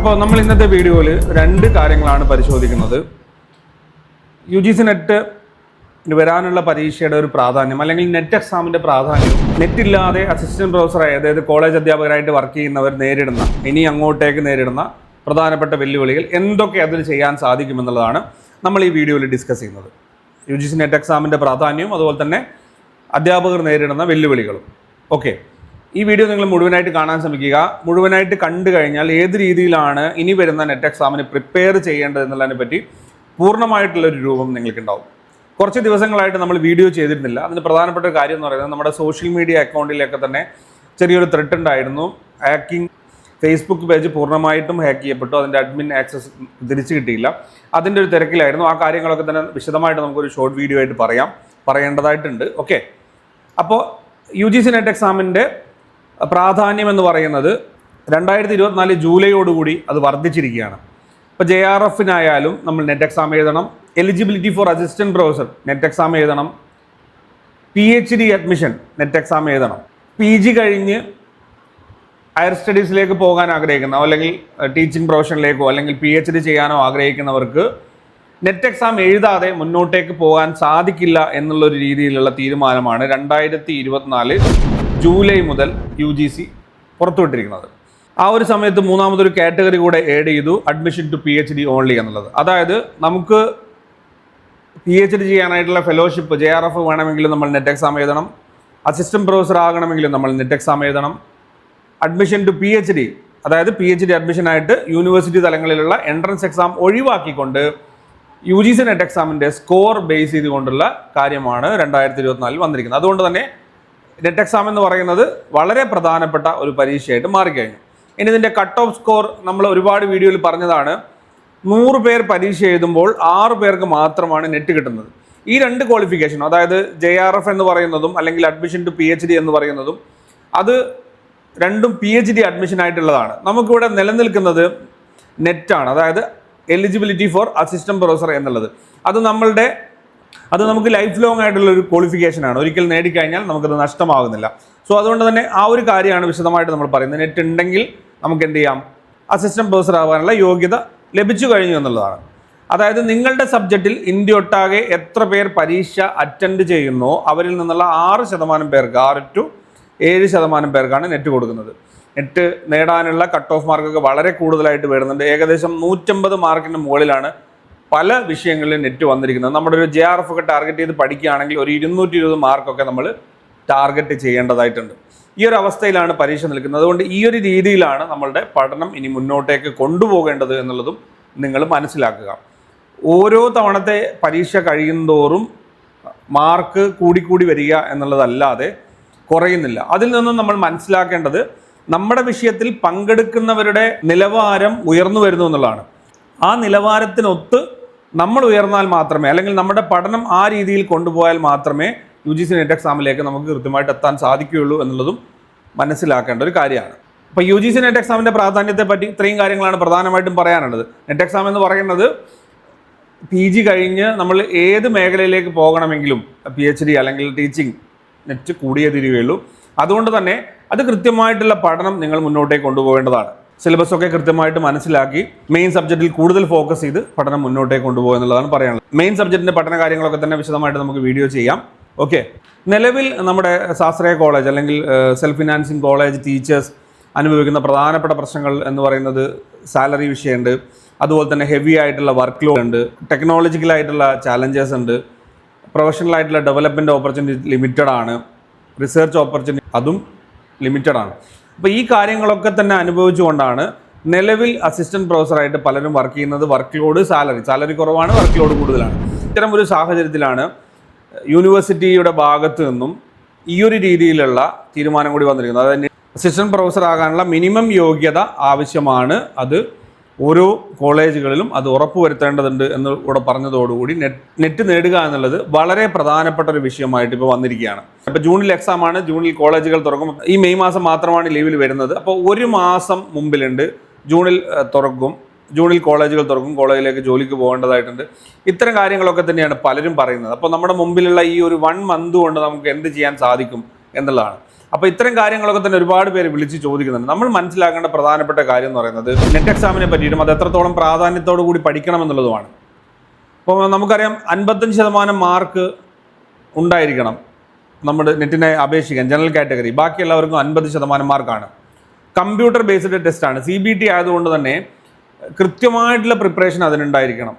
അപ്പോൾ നമ്മൾ ഇന്നത്തെ വീഡിയോയിൽ രണ്ട് കാര്യങ്ങളാണ് പരിശോധിക്കുന്നത്. യു ജി സി നെറ്റ് വരാനുള്ള പരീക്ഷയുടെ ഒരു പ്രാധാന്യം അല്ലെങ്കിൽ നെറ്റ് എക്സാമിന്റെ പ്രാധാന്യം നെറ്റ് ഇല്ലാതെ അസിസ്റ്റന്റ് പ്രൊഫസറായി അതായത് കോളേജ് അധ്യാപകരായിട്ട് വർക്ക് ചെയ്യുന്നവർ നേരിടുന്ന ഇനി അങ്ങോട്ടേക്ക് നേരിടുന്ന പ്രധാനപ്പെട്ട വെല്ലുവിളികൾ എന്തൊക്കെ അതിൽ ചെയ്യാൻ സാധിക്കുമെന്നുള്ളതാണ് നമ്മൾ ഈ വീഡിയോയിൽ ഡിസ്കസ് ചെയ്യുന്നത്. യു ജി സി നെറ്റ് എക്സാമിന്റെ പ്രാധാന്യവും അതുപോലെ തന്നെ അധ്യാപകർ നേരിടുന്ന വെല്ലുവിളികളും. ഓക്കെ ഈ വീഡിയോ നിങ്ങൾ മുഴുവനായിട്ട് കാണാൻ ശ്രമിക്കുക. മുഴുവനായിട്ട് കണ്ടു കഴിഞ്ഞാൽ ഏത് രീതിയിലാണ് ഇനി വരുന്ന നെറ്റ് എക്സാമിന് പ്രിപ്പയർ ചെയ്യേണ്ടത് എന്നുള്ളതിനെ പറ്റി പൂർണമായിട്ടുള്ള ഒരു രൂപം നിങ്ങൾക്കുണ്ടാവും. കുറച്ച് ദിവസങ്ങളായിട്ട് നമ്മൾ വീഡിയോ ചെയ്തിരുന്നില്ല. അതിന് പ്രധാനപ്പെട്ട ഒരു കാര്യം എന്ന് പറയുന്നത് നമ്മുടെ സോഷ്യൽ മീഡിയ അക്കൗണ്ടിലൊക്കെ തന്നെ ചെറിയൊരു ത്രെട്ട് ഉണ്ടായിരുന്നു. ഹാക്കിംഗ് ഫേസ്ബുക്ക് പേജ് പൂർണമായിട്ടും ഹാക്ക് ചെയ്യപ്പെട്ടു. അതിന്റെ അഡ്മിൻ ആക്സസ് തിരിച്ചു കിട്ടിയില്ല. അതിന്റെ ഒരു തിരക്കിലായിരുന്നു. ആ കാര്യങ്ങളൊക്കെ തന്നെ വിശദമായിട്ട് നമുക്കൊരു ഷോർട്ട് വീഡിയോ ആയിട്ട് പറയാം. പറയേണ്ടതായിട്ടുണ്ട്. ഓക്കെ അപ്പോൾ യു ജി സി നെറ്റ് എക്സാമിന്റെ പ്രാധാന്യം എന്ന് പറയുന്നത് രണ്ടായിരത്തി ഇരുപത്തിനാല് ജൂലൈയോടുകൂടി അത് വർദ്ധിച്ചിരിക്കുകയാണ്. ഇപ്പോൾ ജെ ആർ എഫിനായാലും നമ്മൾ നെറ്റ് എക്സാം എഴുതണം. Eligibility for assistant professor net exam എഴുതണം. P H D admission net exam എഴുതണം. പി ജി കഴിഞ്ഞ് ഹയർ സ്റ്റഡീസിലേക്ക് പോകാൻ ആഗ്രഹിക്കുന്ന അല്ലെങ്കിൽ ടീച്ചിങ് പ്രൊഫഷനിലേക്കോ അല്ലെങ്കിൽ പി എച്ച് ഡി ചെയ്യാനോ ആഗ്രഹിക്കുന്നവർക്ക് നെറ്റ് എക്സാം എഴുതാതെ മുന്നോട്ടേക്ക് പോകാൻ സാധിക്കില്ല എന്നുള്ളൊരു രീതിയിലുള്ള തീരുമാനമാണ് രണ്ടായിരത്തി ഇരുപത്തിനാല് ജൂലൈ മുതൽ യു ജി സി പുറത്തുവിട്ടിരിക്കുന്നത്. ആ ഒരു സമയത്ത് മൂന്നാമതൊരു കാറ്റഗറി കൂടെ ആഡ് ചെയ്തു admission to P H D only എന്നുള്ളത്. അതായത് നമുക്ക് പി എച്ച് ഡി ചെയ്യാനായിട്ടുള്ള ഫെലോഷിപ്പ് ജെ ആർ എഫ് വേണമെങ്കിലും നമ്മൾ നെറ്റ് എക്സാം എഴുതണം. അസിസ്റ്റന്റ് പ്രൊഫസർ ആകണമെങ്കിലും നമ്മൾ നെറ്റ് എക്സാം എഴുതണം. Admission to P H D അതായത് പി എച്ച് ഡി അഡ്മിഷനായിട്ട് യൂണിവേഴ്സിറ്റി തലങ്ങളിലുള്ള എൻട്രൻസ് എക്സാം ഒഴിവാക്കിക്കൊണ്ട് യു ജി സി നെറ്റ് എക്സാമിന്റെ സ്കോർ ബേസ് ചെയ്തുകൊണ്ടുള്ള കാര്യമാണ് രണ്ടായിരത്തി ഇരുപത്തിനാലിൽ വന്നിരിക്കുന്നത്. അതുകൊണ്ട് തന്നെ നെറ്റ് എക്സാം എന്ന് പറയുന്നത് വളരെ പ്രധാനപ്പെട്ട ഒരു പരീക്ഷയായിട്ട് മാറിക്കഴിഞ്ഞു. ഇനി ഇതിന്റെ കട്ട് ഓഫ് സ്കോർ നമ്മൾ ഒരുപാട് വീഡിയോയിൽ പറഞ്ഞതാണ്. നൂറ് പേർ പരീക്ഷ എഴുതുമ്പോൾ ആറ് പേർക്ക് മാത്രമാണ് നെറ്റ് കിട്ടുന്നത്. ഈ രണ്ട് ക്വാളിഫിക്കേഷൻ അതായത് ജെ ആർ എഫ് എന്ന് പറയുന്നതും അല്ലെങ്കിൽ admission to P H D എന്ന് പറയുന്നതും അത് രണ്ടും പി എച്ച് ഡി അഡ്മിഷൻ ആയിട്ടുള്ളതാണ്. നമുക്കിവിടെ നിലനിൽക്കുന്നത് നെറ്റാണ് അതായത് എലിജിബിലിറ്റി ഫോർ അസിസ്റ്റന്റ് പ്രൊഫസർ എന്നുള്ളത്. അത് നമ്മളുടെ അത് നമുക്ക് ലൈഫ് ലോങ് ആയിട്ടുള്ള ഒരു ക്വാളിഫിക്കേഷൻ ആണ്. ഒരിക്കൽ നേടിക്കഴിഞ്ഞാൽ നമുക്കത് നഷ്ടമാകുന്നില്ല. സോ അതുകൊണ്ട് തന്നെ ആ ഒരു കാര്യമാണ് വിശദമായിട്ട് നമ്മൾ പറയുന്നത്. നെറ്റ് ഉണ്ടെങ്കിൽ നമുക്ക് എന്ത് ചെയ്യാം? അസിസ്റ്റന്റ് പ്രൊഫസർ ആവാനുള്ള യോഗ്യത ലഭിച്ചു കഴിഞ്ഞു എന്നുള്ളതാണ്. അതായത് നിങ്ങളുടെ സബ്ജക്റ്റിൽ ഇന്ത്യ ഒട്ടാകെ എത്ര പേർ പരീക്ഷ അറ്റൻഡ് ചെയ്യുന്നോ അവരിൽ നിന്നുള്ള ആറ് ശതമാനം പേർക്ക് ആറ് ടു ഏഴ് ശതമാനം പേർക്കാണ് നെറ്റ് കൊടുക്കുന്നത്. നെറ്റ് നേടാനുള്ള കട്ട് ഓഫ് മാർക്കൊക്കെ വളരെ കൂടുതലായിട്ട് വരുന്നുണ്ട്. ഏകദേശം നൂറ്റമ്പത് മാർക്കിന് മുകളിലാണ് പല വിഷയങ്ങളിലും നെറ്റ് വന്നിരിക്കുന്നത്. നമ്മുടെ ഒരു ജെ ആർ എഫ് ഒക്കെ ടാർഗറ്റ് ചെയ്ത് പഠിക്കുകയാണെങ്കിൽ ഒരു ഇരുന്നൂറ്റി ഇരുപത് മാർക്കൊക്കെ നമ്മൾ ടാർഗറ്റ് ചെയ്യേണ്ടതായിട്ടുണ്ട്. ഈ ഒരു അവസ്ഥയിലാണ് പരീക്ഷ നിൽക്കുന്നത്. അതുകൊണ്ട് ഈ ഒരു രീതിയിലാണ് നമ്മളുടെ പഠനം ഇനി മുന്നോട്ടേക്ക് കൊണ്ടുപോകേണ്ടത് എന്നുള്ളതും നിങ്ങൾ മനസ്സിലാക്കുക. ഓരോ തവണത്തെ പരീക്ഷ കഴിയുന്തോറും മാർക്ക് കൂടിക്കൂടി വരിക എന്നുള്ളതല്ലാതെ കുറയുന്നില്ല. അതിൽ നിന്നും നമ്മൾ മനസ്സിലാക്കേണ്ടത് നമ്മുടെ വിഷയത്തിൽ പങ്കെടുക്കുന്നവരുടെ നിലവാരം ഉയർന്നു വരുന്നു എന്നുള്ളതാണ്. ആ നിലവാരത്തിനൊത്ത് നമ്മൾ ഉയർന്നാൽ മാത്രമേ അല്ലെങ്കിൽ നമ്മുടെ പഠനം ആ രീതിയിൽ കൊണ്ടുപോയാൽ മാത്രമേ യു ജി സി നെറ്റ് എക്സാമിലേക്ക് നമുക്ക് കൃത്യമായിട്ട് എത്താൻ സാധിക്കുകയുള്ളൂ എന്നുള്ളതും മനസ്സിലാക്കേണ്ട ഒരു കാര്യമാണ്. അപ്പോൾ യു ജി സി നെറ്റ് എക്സാമിന്റെ പ്രാധാന്യത്തെ പറ്റി ഇത്രയും കാര്യങ്ങളാണ് പ്രധാനമായിട്ടും പറയാനുള്ളത്. നെറ്റ് എക്സാം എന്ന് പറയുന്നത് പി ജി കഴിഞ്ഞ് നമ്മൾ ഏത് മേഖലയിലേക്ക് പോകണമെങ്കിലും പി എച്ച് ഡി അല്ലെങ്കിൽ ടീച്ചിങ് നെറ്റ് കൂടിയേ തീരുകയുള്ളൂ. അതുകൊണ്ട് തന്നെ അത് കൃത്യമായിട്ടുള്ള പഠനം നിങ്ങൾ മുന്നോട്ടേക്ക് കൊണ്ടുപോകേണ്ടതാണ്. സിലബസ് ഒക്കെ കൃത്യമായിട്ട് മനസ്സിലാക്കി മെയിൻ സബ്ജക്റ്റിൽ കൂടുതൽ ഫോക്കസ് ചെയ്ത് പഠനം മുന്നോട്ടേക്ക് കൊണ്ടുപോകുക എന്നുള്ളതാണ് പറയാനുള്ളത്. മെയിൻ സബ്ജക്റ്റിന്റെ പഠന കാര്യങ്ങളൊക്കെ തന്നെ വിശദമായിട്ട് നമുക്ക് വീഡിയോ ചെയ്യാം. ഓക്കെ നിലവിൽ നമ്മുടെ ശാസ്ത്രീയ കോളേജ് അല്ലെങ്കിൽ സെൽഫ് ഫിനാൻസിങ് കോളേജ് ടീച്ചേഴ്സ് അനുഭവിക്കുന്ന പ്രധാനപ്പെട്ട പ്രശ്നങ്ങൾ എന്ന് പറയുന്നത് സാലറി വിഷയമുണ്ട്. അതുപോലെ തന്നെ ഹെവി ആയിട്ടുള്ള വർക്ക് ലോഡ് ഉണ്ട് ടെക്നോളജിക്കലായിട്ടുള്ള ചാലഞ്ചസ് ഉണ്ട്. പ്രൊഫഷണൽ ആയിട്ടുള്ള ഡെവലപ്മെന്റ് ഓപ്പർച്യൂണിറ്റി ലിമിറ്റഡ് ആണ്. റിസർച്ച് ഓപ്പർച്യൂണിറ്റി അതും ലിമിറ്റഡ് ആണ്. അപ്പോൾ ഈ കാര്യങ്ങളൊക്കെ തന്നെ അനുഭവിച്ചുകൊണ്ടാണ് നിലവിൽ അസിസ്റ്റന്റ് പ്രൊഫസറായിട്ട് പലരും വർക്ക് ചെയ്യുന്നത് വർക്ക് ലോഡ് സാലറി സാലറി കുറവാണ് വർക്ക് ലോഡ് കൂടുതലാണ്. ഇത്തരം ഒരു സാഹചര്യത്തിലാണ് യൂണിവേഴ്സിറ്റിയുടെ ഭാഗത്തു നിന്നും ഈ ഒരു രീതിയിലുള്ള തീരുമാനം കൂടി വന്നിരിക്കുന്നത്. അതായത് അസിസ്റ്റന്റ് പ്രൊഫസർ ആകാനുള്ള മിനിമം യോഗ്യത ആവശ്യമാണ്. അത് ഓരോ കോളേജുകളിലും അത് ഉറപ്പുവരുത്തേണ്ടതുണ്ട് എന്ന് ഇവിടെ പറഞ്ഞതോടുകൂടി നെറ്റ് നെറ്റ് നേടുക എന്നുള്ളത് വളരെ പ്രധാനപ്പെട്ട ഒരു വിഷയമായിട്ട് ഇപ്പോൾ വന്നിരിക്കുകയാണ്. ഇപ്പോൾ ജൂണിൽ എക്സാം ആണ് ജൂണിൽ കോളേജുകൾ തുറക്കും. ഈ മെയ് മാസം മാത്രമാണ് ലീവിൽ വരുന്നത്. അപ്പോൾ ഒരു മാസം മുമ്പിലുണ്ട് ജൂണിൽ തുറക്കും ജൂണിൽ കോളേജുകൾ തുറക്കും കോളേജിലേക്ക് ജോലിക്ക് പോകേണ്ടതായിട്ടുണ്ട്. ഇത്തരം കാര്യങ്ങളൊക്കെ തന്നെയാണ് പലരും പറയുന്നത്. അപ്പോൾ നമ്മുടെ മുമ്പിലുള്ള ഈ ഒരു വൺ മന്ത് കൊണ്ട് നമുക്ക് എന്ത് ചെയ്യാൻ സാധിക്കും എന്നുള്ളതാണ്. അപ്പോൾ ഇത്തരം കാര്യങ്ങളൊക്കെ തന്നെ ഒരുപാട് പേര് വിളിച്ച് ചോദിക്കുന്നുണ്ട്. നമ്മൾ മനസ്സിലാക്കേണ്ട പ്രധാനപ്പെട്ട കാര്യം എന്ന് പറയുന്നത് നെറ്റ് എക്സാമിനെ പറ്റിയിട്ടും അത് എത്രത്തോളം പ്രാധാന്യത്തോടു കൂടി പഠിക്കണം എന്നുള്ളതുമാണ് അപ്പോൾ നമുക്കറിയാം അൻപത്തഞ്ച് ശതമാനം മാർക്ക് ഉണ്ടായിരിക്കണം നമ്മുടെ നെറ്റിനെ അപേക്ഷിക്കാൻ ജനറൽ കാറ്റഗറി ബാക്കി എല്ലാവർക്കും അൻപത് ശതമാനം മാർക്കാണ്. കമ്പ്യൂട്ടർ ബേസ്ഡ് ടെസ്റ്റാണ് സി ബി ടി ആയതുകൊണ്ട് തന്നെ കൃത്യമായിട്ടുള്ള പ്രിപ്പറേഷൻ അതിനുണ്ടായിരിക്കണം.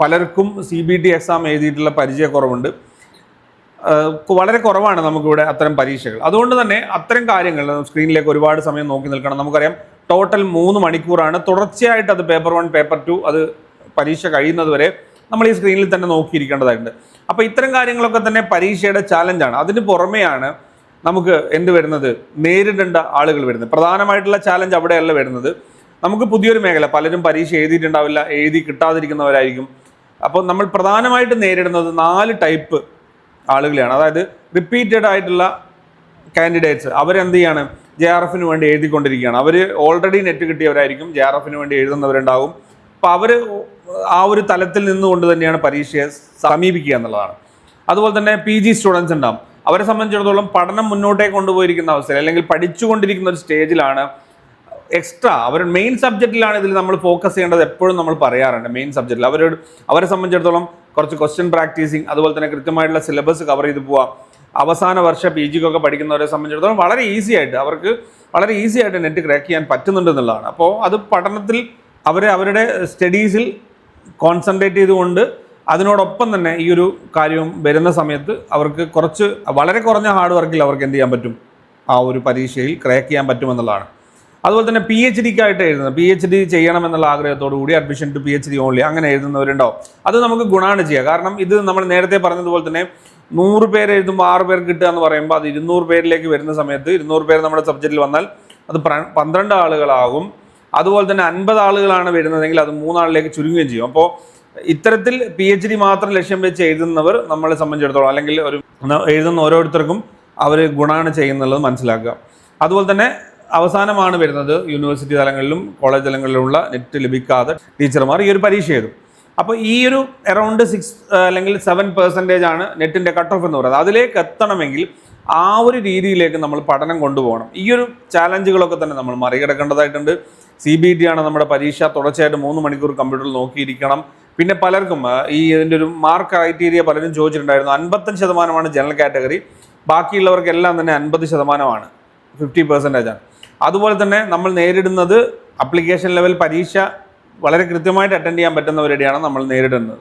പലർക്കും സി ബി ടി എക്സാം എഴുതിയിട്ടുള്ള പരിചയക്കുറവുണ്ട്. വളരെ കുറവാണ് നമുക്കിവിടെ അത്തരം പരീക്ഷകൾ. അതുകൊണ്ട് തന്നെ അത്തരം കാര്യങ്ങൾ സ്ക്രീനിലേക്ക് ഒരുപാട് സമയം നോക്കി നിൽക്കണം. നമുക്കറിയാം ടോട്ടൽ മൂന്ന് മണിക്കൂറാണ്. തുടർച്ചയായിട്ട് അത് പേപ്പർ വൺ പേപ്പർ ടു അത് പരീക്ഷ കഴിയുന്നത് വരെ നമ്മൾ ഈ സ്ക്രീനിൽ തന്നെ നോക്കിയിരിക്കേണ്ടതായിട്ടുണ്ട്. അപ്പോൾ ഇത്തരം കാര്യങ്ങളൊക്കെ തന്നെ പരീക്ഷയുടെ ചാലഞ്ചാണ് അതിന് പുറമെയാണ് നമുക്ക് എന്ത് വരുന്നത്? നേരിടേണ്ട ആളുകൾ വരുന്നത്. പ്രധാനമായിട്ടുള്ള ചാലഞ്ച് അവിടെയല്ല വരുന്നത്. നമുക്ക് പുതിയൊരു മേഖല. പലരും പരീക്ഷ എഴുതിയിട്ടുണ്ടാവില്ല. എഴുതി കിട്ടാതിരിക്കുന്നവരായിരിക്കും. അപ്പോൾ നമ്മൾ പ്രധാനമായിട്ട് നേരിടുന്നത് നാല് ടൈപ്പ് ആളുകളെയാണ്. അതായത് റിപ്പീറ്റഡ് ആയിട്ടുള്ള കാൻഡിഡേറ്റ്സ് അവരെന്ത് ചെയ്യാണ്? ജെ ആർ എഫിന് വേണ്ടി എഴുതിക്കൊണ്ടിരിക്കുകയാണ്. അവർ ഓൾറെഡി നെറ്റ് കിട്ടിയവരായിരിക്കും. ജെ ആർ എഫിന് വേണ്ടി എഴുതുന്നവരുണ്ടാവും. അപ്പോൾ അവർ ആ ഒരു തലത്തിൽ നിന്നുകൊണ്ട് തന്നെയാണ് പരീക്ഷയെ സമീപിക്കുക എന്നുള്ളതാണ്. അതുപോലെ തന്നെ പി ജി സ്റ്റുഡൻസ് ഉണ്ടാവും. അവരെ സംബന്ധിച്ചിടത്തോളം പഠനം മുന്നോട്ടേ കൊണ്ടുപോയിരിക്കുന്ന അവസ്ഥയിൽ അല്ലെങ്കിൽ പഠിച്ചുകൊണ്ടിരിക്കുന്ന ഒരു സ്റ്റേജിലാണ് എക്സ്ട്രാ അവർ മെയിൻ സബ്ജക്റ്റിലാണ് ഇതിൽ നമ്മൾ ഫോക്കസ് ചെയ്യേണ്ടത് എപ്പോഴും നമ്മൾ പറയാറുണ്ട് മെയിൻ സബ്ജക്റ്റിൽ അവരോട് അവരെ സംബന്ധിച്ചിടത്തോളം കുറച്ച് ക്വസ്റ്റ്യൻ പ്രാക്ടീസിങ് അതുപോലെ തന്നെ കൃത്യമായിട്ടുള്ള സിലബസ് കവർ ചെയ്ത് പോവാം. അവസാന വർഷ പി ജിക്കൊക്കെ പഠിക്കുന്നവരെ സംബന്ധിച്ചിടത്തോളം വളരെ ഈസി ആയിട്ട് അവർക്ക് വളരെ ഈസി ആയിട്ട് നെറ്റ് ക്രാക്ക് ചെയ്യാൻ പറ്റുന്നുണ്ട് എന്നുള്ളതാണ്. അപ്പോൾ അത് പഠനത്തിൽ അവരെ അവരുടെ സ്റ്റഡീസിൽ കോൺസെൻട്രേറ്റ് ചെയ്തുകൊണ്ട് അതിനോടൊപ്പം തന്നെ ഈ ഒരു കാര്യം വരുന്ന സമയത്ത് അവർക്ക് കുറച്ച് വളരെ കുറഞ്ഞ ഹാർഡ് വർക്കിൽ അവർക്ക് എന്ത് ചെയ്യാൻ പറ്റും? ആ ഒരു പരീക്ഷയിൽ ക്രാക്ക് ചെയ്യാൻ പറ്റുമെന്നുള്ളതാണ് അതുപോലെ തന്നെ പി എച്ച് ഡിക്കായിട്ട് എഴുതുന്നത്. പി എച്ച് ഡി ചെയ്യണം എന്നുള്ള ആഗ്രഹത്തോടു കൂടി admission to P H D only അങ്ങനെ എഴുതുന്നവരുണ്ടാവും അത് നമുക്ക് ഗുണമാണ് ചെയ്യുക. കാരണം ഇത് നമ്മൾ നേരത്തെ പറഞ്ഞതുപോലെ തന്നെ നൂറ് പേര് എഴുതുമ്പോൾ ആറ് പേർ കിട്ടുക എന്ന് പറയുമ്പോൾ അത് ഇരുന്നൂറ് പേരിലേക്ക് വരുന്ന സമയത്ത് ഇരുന്നൂറ് പേര് നമ്മുടെ സബ്ജക്റ്റിൽ വന്നാൽ അത് പന്ത്രണ്ട് ആളുകളാകും. അതുപോലെ തന്നെ അൻപത് ആളുകളാണ് വരുന്നതെങ്കിൽ അത് മൂന്നാളിലേക്ക് ചുരുങ്ങുകയും ചെയ്യും. അപ്പോൾ ഇത്തരത്തിൽ പി എച്ച് ഡി മാത്രം ലക്ഷ്യം വെച്ച് എഴുതുന്നവർ നമ്മളെ സംബന്ധിച്ചിടത്തോളം അല്ലെങ്കിൽ ഒരു എഴുതുന്ന ഓരോരുത്തർക്കും അവർ ഗുണമാണ് ചെയ്യുന്നുള്ളത് മനസ്സിലാക്കുക. അതുപോലെ തന്നെ അവസാനമാണ് വരുന്നത് യൂണിവേഴ്സിറ്റി തലങ്ങളിലും കോളേജ് തലങ്ങളിലുമുള്ള നെറ്റ് ലഭിക്കാതെ ടീച്ചർമാർ ഈ ഒരു പരീക്ഷ എഴുതും. അപ്പോൾ ഈ ഒരു അറൗണ്ട് സിക്സ് അല്ലെങ്കിൽ സെവൻ പെർസെന്റേജ് ആണ് നെറ്റിന്റെ കട്ട് ഓഫ് എന്ന് പറയുന്നത്. അതിലേക്ക് എത്തണമെങ്കിൽ ആ ഒരു രീതിയിലേക്ക് നമ്മൾ പഠനം കൊണ്ടുപോകണം. ഈ ഒരു ചാലഞ്ചുകളൊക്കെ തന്നെ നമ്മൾ മറികടക്കേണ്ടതായിട്ടുണ്ട്. സി ബി ടി ആണ് നമ്മുടെ പരീക്ഷ. തുടർച്ചയായിട്ട് മൂന്ന് മണിക്കൂർ കമ്പ്യൂട്ടറിൽ നോക്കിയിരിക്കണം. പിന്നെ പലർക്കും ഈ ഇതിന്റെ ഒരു മാർക്ക് ക്രൈറ്റീരിയ പലരും ചോദിച്ചിട്ടുണ്ടായിരുന്നു. അൻപത്തഞ്ച് ശതമാനമാണ് ജനറൽ കാറ്റഗറി ബാക്കിയുള്ളവർക്കെല്ലാം തന്നെ അൻപത് ശതമാനമാണ്. ഫിഫ്റ്റി പെർസെന്റേജ് ആണ്. അതുപോലെ തന്നെ നമ്മൾ നേരിടുന്നത് അപ്ലിക്കേഷൻ ലെവൽ പരീക്ഷ വളരെ കൃത്യമായിട്ട് അറ്റൻഡ് ചെയ്യാൻ പറ്റുന്നവരുടെയാണ് നമ്മൾ നേരിടുന്നത്.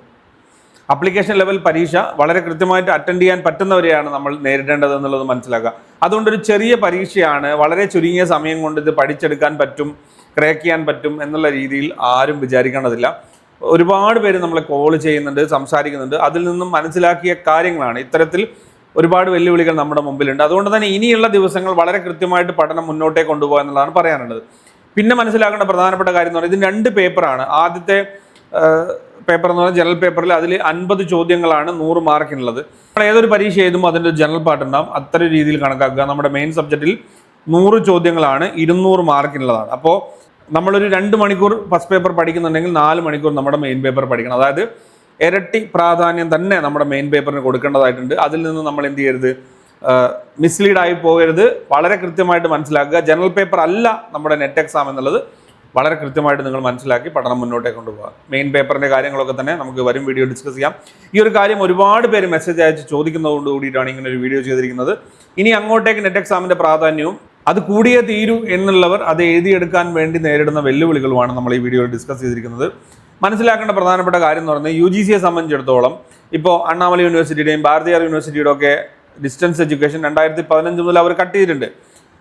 അപ്ലിക്കേഷൻ ലെവൽ പരീക്ഷ വളരെ കൃത്യമായിട്ട് അറ്റൻഡ് ചെയ്യാൻ പറ്റുന്നവരെയാണ് നമ്മൾ നേരിടേണ്ടത് എന്നുള്ളത് മനസ്സിലാക്കുക. അതുകൊണ്ടൊരു ചെറിയ പരീക്ഷയാണ് വളരെ ചുരുങ്ങിയ സമയം കൊണ്ട് ഇത് പഠിച്ചെടുക്കാൻ പറ്റും ക്രാക്ക് ചെയ്യാൻ പറ്റും എന്നുള്ള രീതിയിൽ ആരും വിചാരിക്കേണ്ടതില്ല. ഒരുപാട് പേര് നമ്മളെ കോൾ ചെയ്യുന്നുണ്ട് സംസാരിക്കുന്നുണ്ട്. അതിൽ നിന്നും മനസ്സിലാക്കിയ കാര്യങ്ങളാണ്. ഇത്തരത്തിൽ ഒരുപാട് വെല്ലുവിളികൾ നമ്മുടെ മുമ്പിലുണ്ട്. അതുകൊണ്ട് തന്നെ ഇനിയുള്ള ദിവസങ്ങൾ വളരെ കൃത്യമായിട്ട് പഠനം മുന്നോട്ടേ കൊണ്ടുപോകുക എന്നുള്ളതാണ് പറയാനുള്ളത്. പിന്നെ മനസ്സിലാക്കേണ്ട പ്രധാനപ്പെട്ട കാര്യം എന്ന് പറയുന്നത് ഇത് രണ്ട് പേപ്പറാണ്. ആദ്യത്തെ പേപ്പർ എന്ന് പറഞ്ഞാൽ ജനറൽ പേപ്പറിൽ അതിൽ അൻപത് ചോദ്യങ്ങളാണ് നൂറ് മാർക്കിനുള്ളത്. നമ്മൾ ഏതൊരു പരീക്ഷ എഴുതുമ്പോൾ അതിന്റെ ജനറൽ പാർട്ട് ഉണ്ടാവും അത്തരം രീതിയിൽ കണക്കാക്കുക. നമ്മുടെ മെയിൻ സബ്ജക്റ്റിൽ നൂറ് ചോദ്യങ്ങളാണ് ഇരുന്നൂറ് മാർക്കിനുള്ളതാണ്. അപ്പോൾ നമ്മളൊരു രണ്ട് മണിക്കൂർ ഫസ്റ്റ് പേപ്പർ പഠിക്കുന്നുണ്ടെങ്കിൽ നാല് മണിക്കൂർ നമ്മുടെ മെയിൻ പേപ്പർ പഠിക്കണം. അതായത് ഇരട്ടി പ്രാധാന്യം തന്നെ നമ്മുടെ മെയിൻ പേപ്പറിന് കൊടുക്കേണ്ടതായിട്ടുണ്ട്. അതിൽ നിന്ന് നമ്മൾ എന്ത് ചെയ്യരുത്? മിസ്ലീഡ് ആയി പോകരുത്. വളരെ കൃത്യമായിട്ട് മനസ്സിലാക്കുക. ജനറൽ പേപ്പർ അല്ല നമ്മുടെ നെറ്റ് എക്സാം എന്നുള്ളത്. വളരെ കൃത്യമായിട്ട് നിങ്ങൾ മനസ്സിലാക്കി പഠനം മുന്നോട്ടേ കൊണ്ടുപോകുക മെയിൻ പേപ്പറിന്റെ കാര്യങ്ങളൊക്കെ തന്നെ നമുക്ക് വരും. വീഡിയോ ഡിസ്കസ് ചെയ്യാം. ഈ ഒരു കാര്യം ഒരുപാട് പേര് മെസ്സേജ് അയച്ച് ചോദിക്കുന്നതുകൊണ്ട് കൂടിയിട്ടാണ് ഇങ്ങനെ ഒരു വീഡിയോ ചെയ്തിരിക്കുന്നത്. ഇനി അങ്ങോട്ടേക്ക് നെറ്റ് എക്സാമിന്റെ പ്രാധാന്യവും അത് കൂടിയേ തീരൂ എന്നുള്ളവർ അത് എഴുതിയെടുക്കാൻ വേണ്ടി നേരിടുന്ന വെല്ലുവിളികളുമാണ് നമ്മൾ ഈ വീഡിയോയിൽ ഡിസ്കസ് ചെയ്തിരിക്കുന്നത്. മനസ്സിലാക്കേണ്ട പ്രധാനപ്പെട്ട കാര്യം എന്ന് പറയുന്നത് യു ജി സിയെ സംബന്ധിച്ചിടത്തോളം ഇപ്പോൾ അണ്ണാമല യൂണിവേഴ്സിറ്റിയുടെയും ഭാരതീയർ യൂണിവേഴ്സിറ്റിയുടെ ഒക്കെ ഡിസ്റ്റൻസ് എഡ്യൂക്കേഷൻ രണ്ടായിരത്തി പതിനഞ്ച് മുതൽ അവർ കട്ട് ചെയ്തിട്ടുണ്ട്.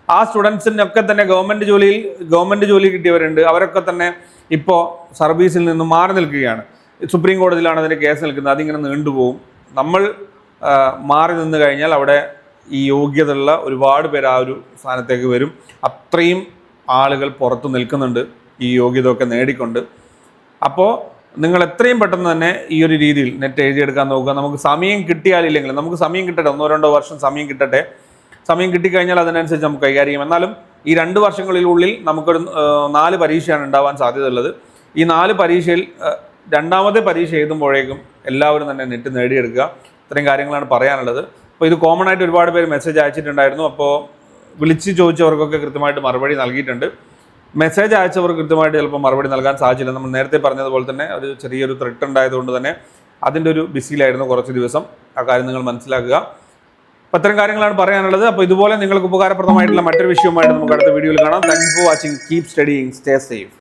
ആ സ്റ്റുഡൻസിനൊക്കെ തന്നെ ഗവൺമെന്റ് ജോലിയിൽ ഗവൺമെന്റ് ജോലി കിട്ടിയവരുണ്ട്. അവരൊക്കെ തന്നെ ഇപ്പോൾ സർവീസിൽ നിന്ന് മാറി നിൽക്കുകയാണ്. സുപ്രീം കോടതിയിലാണ് അതിന്റെ കേസ് നിൽക്കുന്നത്. അതിങ്ങനെ നീണ്ടുപോകും. നമ്മൾ മാറി നിന്ന് കഴിഞ്ഞാൽ അവിടെ ഈ യോഗ്യതയുള്ള ഒരുപാട് പേര് ആ ഒരു സ്ഥാനത്തേക്ക് വരും. അത്രയും ആളുകൾ പുറത്ത് നിൽക്കുന്നുണ്ട് ഈ യോഗ്യത ഒക്കെ നേടിക്കൊണ്ട്. അപ്പോൾ നിങ്ങൾ എത്രയും പെട്ടെന്ന് തന്നെ ഈ ഒരു രീതിയിൽ നെറ്റ് എഴുതിയെടുക്കാൻ നോക്കുക. നമുക്ക് സമയം കിട്ടിയാലില്ലെങ്കിൽ നമുക്ക് സമയം കിട്ടട്ടെ. ഒന്നോ രണ്ടോ വർഷം സമയം കിട്ടട്ടെ. സമയം കിട്ടിക്കഴിഞ്ഞാൽ അതിനനുസരിച്ച് നമുക്ക് കൈകാര്യം ചെയ്യാം. എന്നാലും ഈ രണ്ട് വർഷങ്ങളിലുള്ളിൽ നമുക്കൊരു നാല് പരീക്ഷയാണ് ഉണ്ടാവാൻ സാധ്യതയുള്ളത്. ഈ നാല് പരീക്ഷയിൽ രണ്ടാമത്തെ പരീക്ഷ എഴുതുമ്പോഴേക്കും എല്ലാവരും തന്നെ നെറ്റ് നേടിയെടുക്കുക. ഇത്രയും കാര്യങ്ങളാണ് പറയാനുള്ളത്. അപ്പോൾ ഇത് കോമൺ ആയിട്ട് ഒരുപാട് പേര് മെസ്സേജ് അയച്ചിട്ടുണ്ടായിരുന്നു. അപ്പോൾ വിളിച്ച് ചോദിച്ചവർക്കൊക്കെ കൃത്യമായിട്ട് മറുപടി നൽകിയിട്ടുണ്ട്. മെസ്സേജ് അയച്ചവർ കൃത്യമായിട്ട് ചിലപ്പോൾ മറുപടി നൽകാൻ സാധിച്ചില്ല. നമ്മൾ നേരത്തെ പറഞ്ഞതുപോലെ തന്നെ ഒരു ചെറിയൊരു ത്രെട്ട് ഉണ്ടായതുകൊണ്ട് തന്നെ അതിന്റെ ഒരു ബിസിയിലായിരുന്നു കുറച്ച് ദിവസം. ആ കാര്യം നിങ്ങൾ മനസ്സിലാക്കുക. അപ്പം അത്തരം കാര്യങ്ങളാണ് പറയാനുള്ളത്. അപ്പോൾ ഇതുപോലെ നിങ്ങൾക്ക് ഉപകാരപ്രദമായിട്ടുള്ള മറ്റൊരു വിഷയവുമായിട്ട് നമുക്ക് അടുത്ത വീഡിയോയിൽ കാണാം. Thank for watching keep studying stay safe